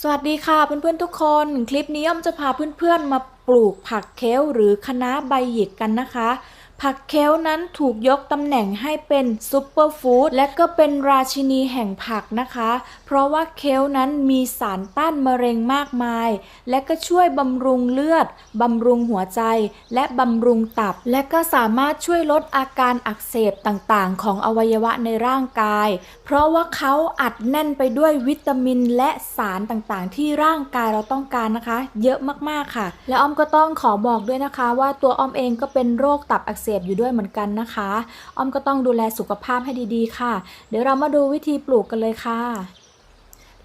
สวัสดีค่ะเพื่อนๆทุกคน คลิปนี้อ้อมจะพาเพื่อนๆมาปลูกผักเคลหรือคะน้าใบหยิกกันนะคะ ผักเคลนั้นถูกยกตำแหน่งให้เป็นซูเปอร์ฟู้ดและก็เป็นราชินีแห่งผักนะคะ เพราะว่าเคลนั้นมีสารต้านมะเร็งมากมาย และก็ช่วยบำรุงเลือดบำรุงหัวใจ และบำรุงตับ และก็สามารถช่วยลดอาการอักเสบต่างๆ ของอวัยวะในร่างกาย เพราะว่าเขาอัดแน่นไปด้วยวิตามินและสารต่างๆ ที่ร่างกายเราต้องการนะคะ เยอะมากๆค่ะ และอ้อมก็ต้องขอบอกด้วยนะคะ ว่าตัวอ้อมเองก็เป็นโรคตับอักเสบอยู่ด้วยเหมือนกันนะคะ อ้อมก็ต้องดูแลสุขภาพให้ดีๆ ค่ะ เดี๋ยวเรามาดูวิธีปลูกกันเลยค่ะ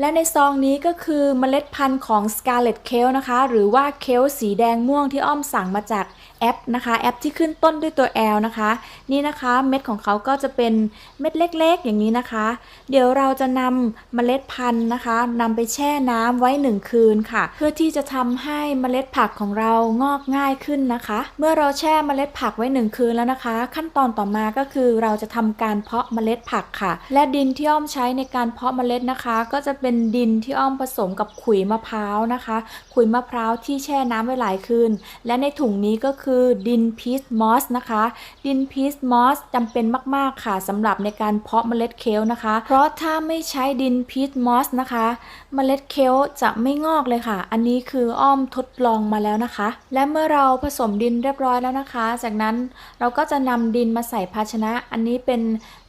และในซองนี้ก็คือเมล็ดพันธุ์ของ Scarlet Kale นะคะ หรือว่าเคลสีแดงม่วงที่อ้อมสั่งมาจากแอปนะคะ แอปที่ขึ้นต้นด้วยตัว L นะคะ นี่นะคะเม็ดของเขาก็จะเป็นเม็ดเล็กๆ อย่างนี้นะคะ เดี๋ยวเราจะนำเมล็ดพันธุ์นะคะนำไปแช่น้ำไว้หนึ่งคืนค่ะ เพื่อที่จะทำให้เมล็ดผักของเรางอกง่ายขึ้นนะคะ เมื่อเราแช่เมล็ดผักไว้หนึ่งคืนแล้วนะคะ ขั้นตอนต่อมาก็คือเราจะทำการเพาะเมล็ดผักค่ะ และดินที่อ้อมใช้ในการเพาะเมล็ดนะคะ ก็จะเป็นเป็นดินที่อ้อมผสมกับขุยมะพร้าวนะคะ ขุยมะพร้าวที่แช่น้ำไว้หลายคืน และในถุงนี้ก็คือดินพีชมอสนะคะ ดินพีชมอสจำเป็นมาก ๆ ค่ะสำหรับในการเพาะเมล็ดเคลนะคะ เพราะถ้าไม่ใช้ดินพีชมอสนะคะ เมล็ดเคลจะไม่งอกเลยค่ะ อันนี้คืออ้อมทดลองมาแล้วนะคะ และเมื่อเราผสมดินเรียบร้อยแล้วนะคะ จากนั้นเราก็จะนำดินมาใส่ภาชนะ อันนี้เป็น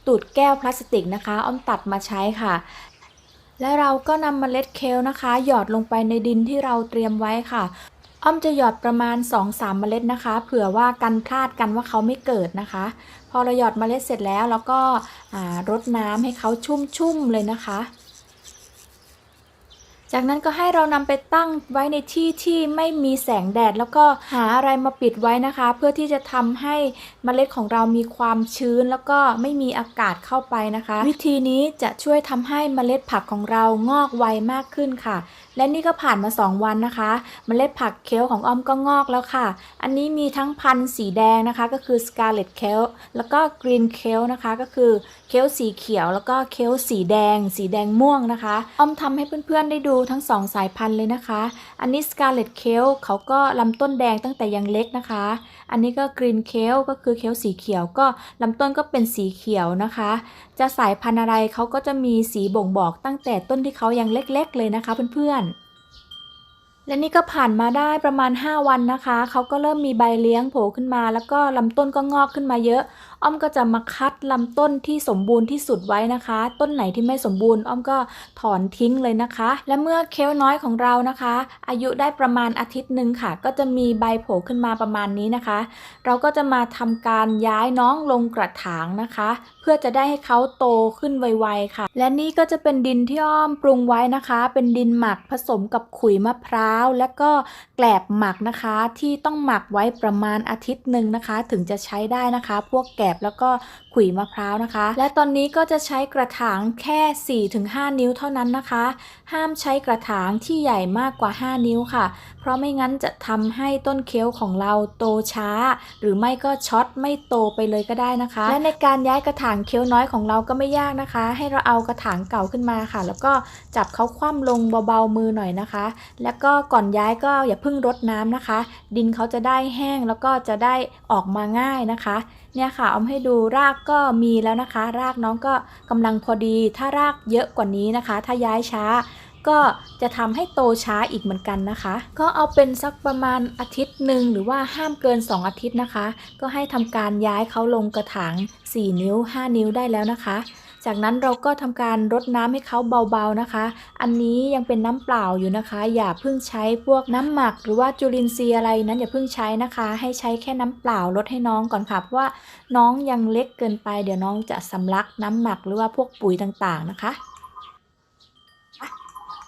ตูดแก้วพลาสติกนะคะ อ้อมตัดมาใช้ค่ะ และเราก็นำเมล็ดเคลนะคะ หยอดลงไปในดินที่เราเตรียมไว้ค่ะ อ้อมจะหยอดประมาณ 2-3เมล็ดนะคะ เผื่อว่ากันพลาดกันว่าเขาไม่เกิดนะคะ พอเราหยอดเมล็ดเสร็จแล้วเราก็รดน้ำให้เขาชุ่มๆเลยนะคะ จากนั้นก็ให้เรานำไปตั้งไว้ในที่ที่ไม่มีแสงแดด แล้วก็หาอะไรมาปิดไว้นะคะ เพื่อที่จะทำให้เมล็ดของเรามีความชื้น แล้วก็ไม่มีอากาศเข้าไปนะคะ วิธีนี้จะช่วยทำให้เมล็ดผักของเรางอกไวมากขึ้นค่ะ และนี่ก็ผ่านมา 2 วันนะคะเมล็ดผักเคลของอ้อมก็งอกแล้วค่ะ อันนี้มีทั้งพันธุ์สีแดงนะคะ ก็คือ Scarlet Kale แล้วก็ Green Kale นะคะ ก็คือเคลสีเขียว แล้วก็เคลสีแดง สีแดงม่วงนะคะ อ้อมทำให้เพื่อนๆได้ดูทั้ง 2 สายพันธุ์เลยนะคะ อันนี้ Scarlet Kale เขาก็ลำต้นแดงตั้งแต่ยังเล็กนะคะ อันนี้ก็ Green Kale ก็คือเคลสีเขียวก็ลำต้นก็เป็นสีเขียวนะคะ จะสายพันธุ์อะไรเขาก็จะมีสีบ่งบอกตั้งแต่ต้นที่เขายังเล็ก ๆ เลยนะคะเพื่อนๆ และนี่ก็ผ่านมาได้ประมาณ 5 วันนะคะ เขาก็เริ่มมีใบเลี้ยงโผล่ขึ้นมา แล้วก็ลำต้นก็งอกขึ้นมาเยอะ อ้อมก็จะมาคัดลำต้นที่สมบูรณ์ที่สุดไว้นะคะ ต้นไหนที่ไม่สมบูรณ์ อ้อมก็ถอนทิ้งเลยนะคะ และเมื่อเคลน้อยของเรานะคะ อายุได้ประมาณอาทิตย์หนึ่งค่ะ ก็จะมีใบโผล่ขึ้นมาประมาณนี้นะคะ เราก็จะมาทำการย้ายน้องลงกระถางนะคะ เพื่อจะได้ให้เขาโตขึ้นไวๆค่ะ และนี่ก็จะเป็นดินที่อ้อมปรุงไว้นะคะ เป็นดินหมักผสมกับขุยมะพร้าวและก็แกลบหมักนะคะที่ต้องหมักไว้ประมาณอาทิตย์หนึ่งนะคะ ถึงจะใช้ได้นะคะ พวกแกลบแล้วก็ขุยมะพร้าวนะคะ และตอนนี้ก็จะใช้กระถางแค่ 4-5 นิ้วเท่านั้นนะคะ ห้ามใช้กระถางที่ใหญ่มากกว่า 5 นิ้วค่ะ เพราะไม่งั้นจะทำให้ต้นเคลของเราโตช้า หรือไม่ก็ช็อตไม่โตไปเลยก็ได้นะคะ และในการย้ายกระถางเคลน้อยของเราก็ไม่ยากนะคะ ให้เราเอากระถางเก่าขึ้นมาค่ะ แล้วก็จับเขาคว่ำลงเบาๆมือหน่อยนะคะ แล้วก็ก่อนย้ายก็อย่าเพิ่งรดน้ำนะคะ ดินเขาจะได้แห้งแล้วก็จะได้ออกมาง่ายนะคะ เนี่ยค่ะเอาให้ดูรากก็มีแล้วนะคะ รากน้องก็กำลังพอดี ถ้ารากเยอะกว่านี้นะคะ ถ้าย้ายช้าก็จะทำให้โตช้าอีกเหมือนกันนะคะ ก็เอาเป็นสักประมาณอาทิตย์หนึ่งหรือว่าห้ามเกิน 2 อาทิตย์นะคะ ก็ให้ทำการย้ายเขาลงกระถาง 4 นิ้ว 5 นิ้วได้แล้วนะคะ จากนั้นเราก็ทำการรดน้ำให้เขาเบาๆนะคะ อันนี้ยังเป็นน้ำเปล่าอยู่นะคะ อย่าเพิ่งใช้พวกน้ำหมัก หรือว่าจุลินทรีย์อะไรนั้นอย่าเพิ่งใช้นะคะ ให้ใช้แค่น้ำเปล่าลดให้น้องก่อนค่ะเพราะว่าน้องยังเล็กเกินไป เดี๋ยวน้องจะสำลักน้ำหมักหรือว่าพวกปุ๋ยต่างๆนะคะ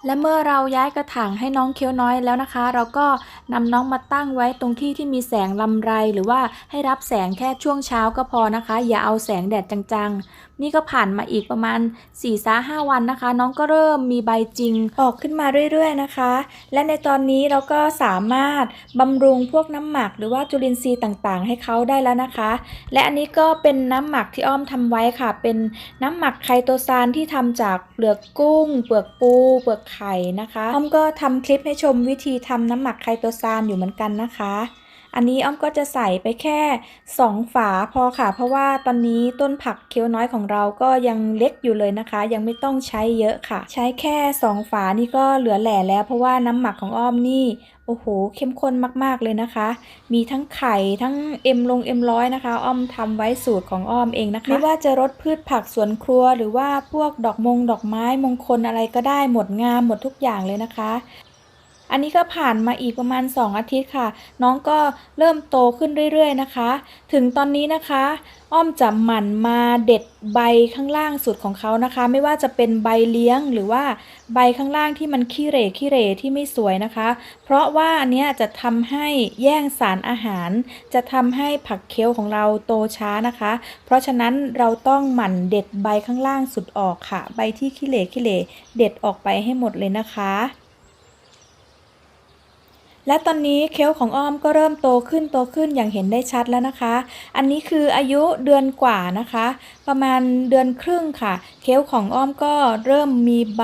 และเมื่อเราย้ายกระถางให้น้องเคี้ยวน้อยแล้วนะคะ เราก็นำน้องมาตั้งไว้ตรงที่ที่มีแสงลำไร หรือว่าให้รับแสงแค่ช่วงเช้าก็พอนะคะ อย่าเอาแสงแดดจังๆ นี่ก็ผ่านมาอีกประมาณ4ี่ห้าวันนะคะ น้องก็เริ่มมีใบจริงออกขึ้นมาเรื่อยๆนะคะ และในตอนนี้เราก็สามารถบำรุงพวกน้ำหมักหรือว่าจุลินทรีย์ต่างๆ ให้เขาได้แล้วนะคะ และอันนี้ก็เป็นน้ำหมักที่อ้อมทำไว้ค่ะ เป็นน้ำหมักไคโตซานที่ทำจากเปลือกกุ้ง เปลือกปูเปลือกไข่นะคะอ้อมก็ทำคลิปให้ชมวิธีทำน้ำหมักไคโตซานอยู่เหมือนกันนะคะ อันนี้อ้อมก็จะใส่ไปแค่ 2 ฝาพอค่ะ เพราะว่าตอนนี้ต้นผักเคี้ยวน้อยของเราก็ยังเล็กอยู่เลยนะคะ ยังไม่ต้องใช้เยอะค่ะ ใช้แค่ 2 ฝานี่ก็เหลือแหล่แล้ว เพราะว่าน้ำหมักของอ้อมนี่โอ้โห เข้มข้นมาก ๆ เลยนะคะ มีทั้งไข่ทั้งเอ็มลงเอ็มร้อยนะคะ อ้อมทำไว้สูตรของอ้อมเองนะคะ ไม่ว่าจะรดพืชผักสวนครัว หรือว่าพวกดอกมง ดอกไม้มงคลอะไรก็ได้หมดงามหมดทุกอย่างเลยนะคะ อันนี้ก็ผ่านมาอีกประมาณ 2 อาทิตย์ค่ะ น้องก็เริ่มโตขึ้นเรื่อยๆนะคะ ถึงตอนนี้นะคะ อ้อมจะหมั่นมาเด็ดใบข้างล่างสุดของเขานะคะ ไม่ว่าจะเป็นใบเลี้ยงหรือว่าใบข้างล่างที่มันขี้เหร่ขี้เหร่ที่ไม่สวยนะคะ เพราะว่าอันเนี้ยจะทำให้แย่งสารอาหาร จะทำให้ผักเคี้ยวของเราโตช้านะคะ เพราะฉะนั้นเราต้องหมั่นเด็ดใบข้างล่างสุดออกค่ะ ใบที่ขี้เหร่ขี้เหร่เด็ดออกไปให้หมดเลยนะคะ และตอนนี้เคลของอ้อมก็เริ่มโตขึ้นโตขึ้นอย่างเห็นได้ชัดแล้วนะคะ อันนี้คืออายุเดือนกว่านะคะ ประมาณเดือนครึ่งค่ะ เคลของอ้อมก็เริ่มมีใบ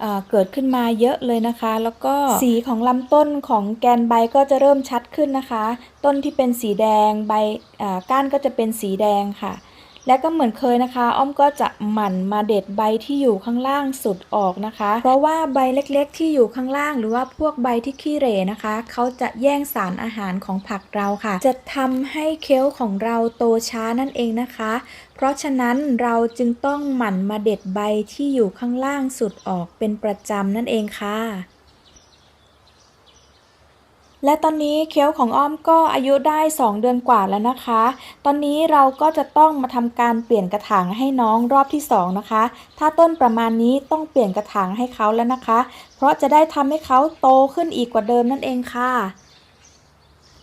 เเกิดขึ้นมาเยอะเลยนะคะ แล้วก็สีของลำต้นของแกนใบก็จะเริ่มชัดขึ้นนะคะ ต้นที่เป็นสีแดงใบก้านก็จะเป็นสีแดงค่ะ และก็เหมือนเคยนะคะ อ้อมก็จะหมั่นมาเด็ดใบที่อยู่ข้างล่างสุดออกนะคะ เพราะว่าใบเล็กๆ ที่อยู่ข้างล่าง หรือว่าพวกใบที่ขี้เหร่นะคะ เขาจะแย่งสารอาหารของผักเราค่ะ จะทำให้เคลของเราโตช้านั่นเองนะคะ เพราะฉะนั้นเราจึงต้องหมั่นมาเด็ดใบที่อยู่ข้างล่างสุดออกเป็นประจำนั่นเองค่ะ และตอนนี้เคี้ยวของอ้อมก็อายุได้ 2 เดือนกว่าแล้วนะคะ ตอนนี้เราก็จะต้องมาทำการเปลี่ยนกระถางให้น้องรอบที่ 2 นะคะ ถ้าต้นประมาณนี้ต้องเปลี่ยนกระถางให้เขาแล้วนะคะ เพราะจะได้ทำให้เขาโตขึ้นอีกกว่าเดิมนั่นเองค่ะ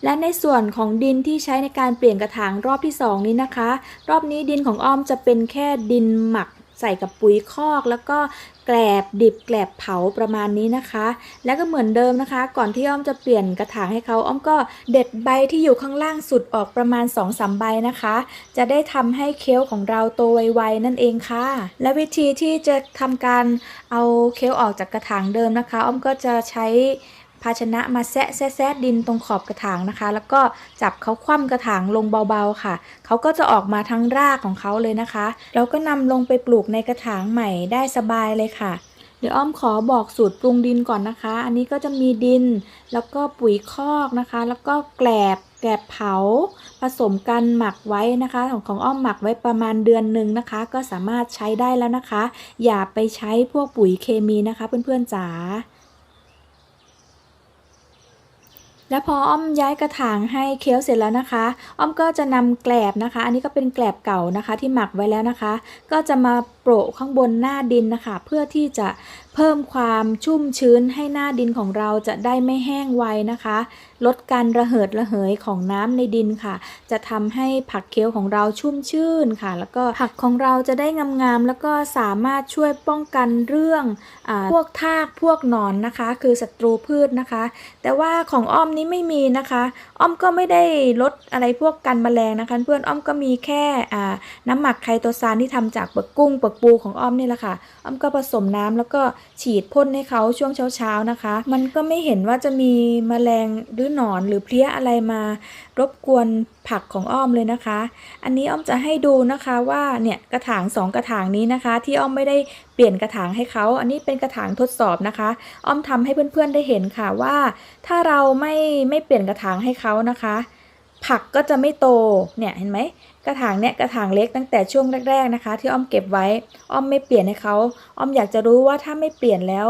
และในส่วนของดินที่ใช้ในการเปลี่ยนกระถางรอบที่ 2 นี้นะคะ รอบนี้ดินของอ้อมจะเป็นแค่ดินหมักใส่กับปุ๋ยคอก แล้วก็ แกลบดิบแกลบเผาประมาณนี้นะคะ แล้วก็เหมือนเดิมนะคะ ก่อนที่อ้อมจะเปลี่ยนกระถางให้เขาอ้อมก็เด็ดใบที่อยู่ข้างล่างสุดออกประมาณ2อสใบนะคะ จะได้ทำให้เคี้ยวของเราโตไวๆนั่นเองค่ะ และวิธีที่จะทำการเอาเคี้ยวออกจากกระถางเดิมนะคะ อ้อมก็จะใช้ ภาชนะมาแซะแซะแซะดินตรงขอบกระถางนะคะ แล้วก็จับเขาคว่ำกระถางลงเบาๆค่ะ เขาก็จะออกมาทั้งรากของเขาเลยนะคะแล้วก็นำลงไปปลูกในกระถางใหม่ได้สบายเลยค่ะ เดี๋ยวอ้อมขอบอกสูตรปรุงดินก่อนนะคะ อันนี้ก็จะมีดิน แล้วก็ปุ๋ยคอกนะคะ แล้วก็แกลบแกลบเผา ผสมกันหมักไว้นะคะ ของของอ้อมหมักไว้ประมาณเดือนหนึ่งนะคะ ก็สามารถใช้ได้แล้วนะคะ อย่าไปใช้พวกปุ๋ยเคมีนะคะ เพื่อนๆจ๋า และพออ้อมย้ายกระถางให้เคี้ยวเสร็จแล้วนะคะ อ้อมก็จะนำแกลบนะคะ อันนี้ก็เป็นแกลบเก่านะคะ ที่หมักไว้แล้วนะคะ ก็จะมาโปะข้างบนหน้าดินนะคะ เพื่อที่จะเพิ่มความชุ่มชื้นให้หน้าดินของเราจะได้ไม่แห้งไวนะคะ ลดการระเหิดระเหยของน้ำในดินค่ะ จะทำให้ผักเคี้ยวของเราชุ่มชื่นค่ะ แล้วก็ผักของเราจะได้งามๆแล้วก็สามารถช่วยป้องกันเรื่องอพวกทากพวกหนอนนะคะ คือศัตรูพืชนะคะ แต่ว่าของอ้อมนี้ไม่มีนะคะ อ้อมก็ไม่ได้ลดอะไรพวกกันแมลงนะคะ เพื่อนอ้อมก็มีแค่น้ำหมักไคโตซานที่ทำจากเปลือกกุ้งเปลือกปูของอ้อมนี่แหละค่ะ อ้อมก็ผสมน้ำแล้วก็ฉีดพ่นให้เขาช่วงเช้าๆนะคะ มันก็ไม่เห็นว่าจะมีแมลงหรือหนอนหรือเพลี้ยอะไรมารบกวนผักของอ้อมเลยนะคะ อันนี้อ้อมจะให้ดูนะคะว่าเนี่ยกระถางสองกระถางนี้นะคะ ที่อ้อมไม่ได้เปลี่ยนกระถางให้เขา อันนี้เป็นกระถางทดสอบนะคะ อ้อมทำให้เพื่อนๆได้เห็นค่ะว่า ถ้าเราไม่ไม่เปลี่ยนกระถางให้เขานะคะ ผักก็จะไม่โตเนี่ยเห็นไหมกระถางเนี่ยกระถางเล็กตั้งแต่ช่วงแรก ๆนะคะ ที่อ้อมเก็บไว้ อ้อมไม่เปลี่ยนให้เขาอ้อมอยากจะรู้ว่าถ้าไม่เปลี่ยนแล้ว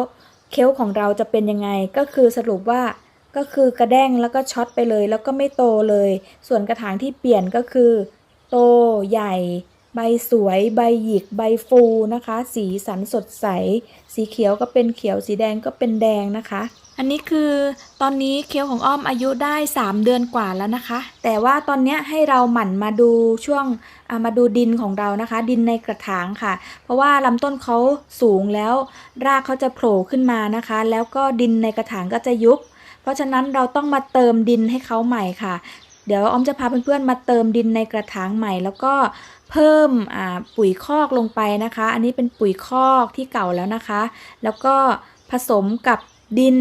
เคลของเราจะเป็นยังไงก็คือสรุปว่า ก็คือกระแด้งแล้วก็ช็อตไปเลย แล้วก็ไม่โตเลย ส่วนกระถางที่เปลี่ยนก็คือ โตใหญ่ ใบสวย ใบหยิก ใบฟูนะคะ สีสันสดใส สีเขียวก็เป็นเขียวสีแดงก็เป็นแดงนะคะ อันนี้คือตอนนี้เคี้ยวของอ้อมอายุได้ 3 เดือนกว่าแล้วนะคะ แต่ว่าตอนนี้ให้เราหมั่นมาดูช่วงามาดูดินของเรานะคะ ดินในกระถางค่ะ เพราะว่าลำต้นเขาสูงแล้ว รากเขาจะโผล่ขึ้นมานะคะ แล้วก็ดินในกระถางก็จะยุบ เพราะฉะนั้นเราต้องมาเติมดินให้เขาใหม่ค่ะ เดี๋ยวอ้อมจะพาเพื่อนๆมาเติมดินในกระถางใหม่ แล้วก็เพิ่มปุ๋ยคอกลงไปนะคะ อันนี้เป็นปุ๋ยคอกที่เก่าแล้วนะคะ แล้วก็ผสมกับดิน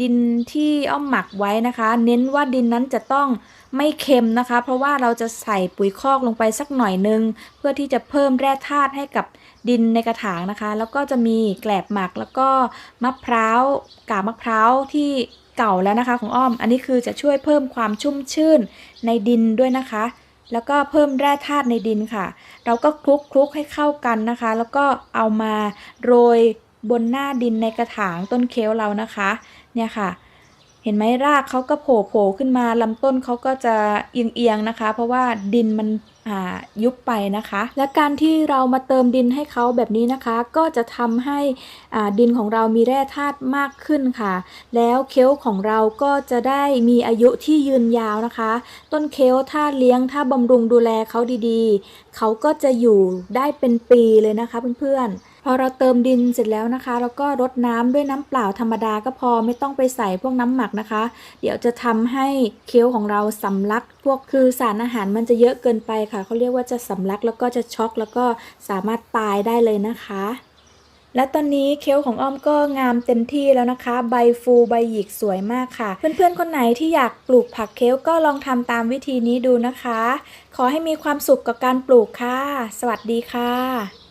ดินที่อ้อมหมักไว้นะคะ เน้นว่าดินนั้นจะต้องไม่เค็มนะคะ เพราะว่าเราจะใส่ปุ๋ยคอกลงไปสักหน่อยนึง เพื่อที่จะเพิ่มแร่ธาตุให้กับดินในกระถางนะคะ แล้วก็จะมีแกลบหมักแล้วก็มะพร้าวกาบมะพร้าวที่ เก่าแล้วนะคะของอ้อม อันนี้คือจะช่วยเพิ่มความชุ่มชื่นในดินด้วยนะคะ แล้วก็เพิ่มแร่ธาตุในดินค่ะ เราก็คลุกคลุกให้เข้ากันนะคะ แล้วก็เอามาโรยบนหน้าดินในกระถางต้นเคลเรานะคะ เนี่ยค่ะ เห็นไหมรากเขาก็โผล่โผล่ขึ้นมาลำต้นเขาก็จะเอียงๆนะคะ เพราะว่าดินมัน ยุบไปนะคะ และการที่เรามาเติมดินให้เขาแบบนี้นะคะ ก็จะทำให้ดินของเรามีแร่ธาตุมากขึ้นค่ะ แล้วเคลของเราก็จะได้มีอายุที่ยืนยาวนะคะ ต้นเคลถ้าเลี้ยงถ้าบำรุงดูแลเขาดีๆ เขาก็จะอยู่ได้เป็นปีเลยนะคะเพื่อนๆ พอเราเติมดินเสร็จแล้วนะคะ แล้วก็รดน้ำด้วยน้ำเปล่าธรรมดาก็พอไม่ต้องไปใส่พวกน้ำหมักนะคะ เดี๋ยวจะทำให้เคี้ยวของเราสำลัก พวกคือสารอาหารมันจะเยอะเกินไปค่ะเขาเรียกว่าจะสำลักแล้วก็จะช็อกแล้วก็สามารถตายได้เลยนะคะและตอนนี้เคลของอ้อมก็งามเต็มที่แล้วนะคะ ใบฟูใบหยิกสวยมากค่ะ เพื่อนๆคนไหนที่อยากปลูกผักเคลก็ลองทำตามวิธีนี้ดูนะคะ ขอให้มีความสุขกับการปลูกค่ะ สวัสดีค่ะ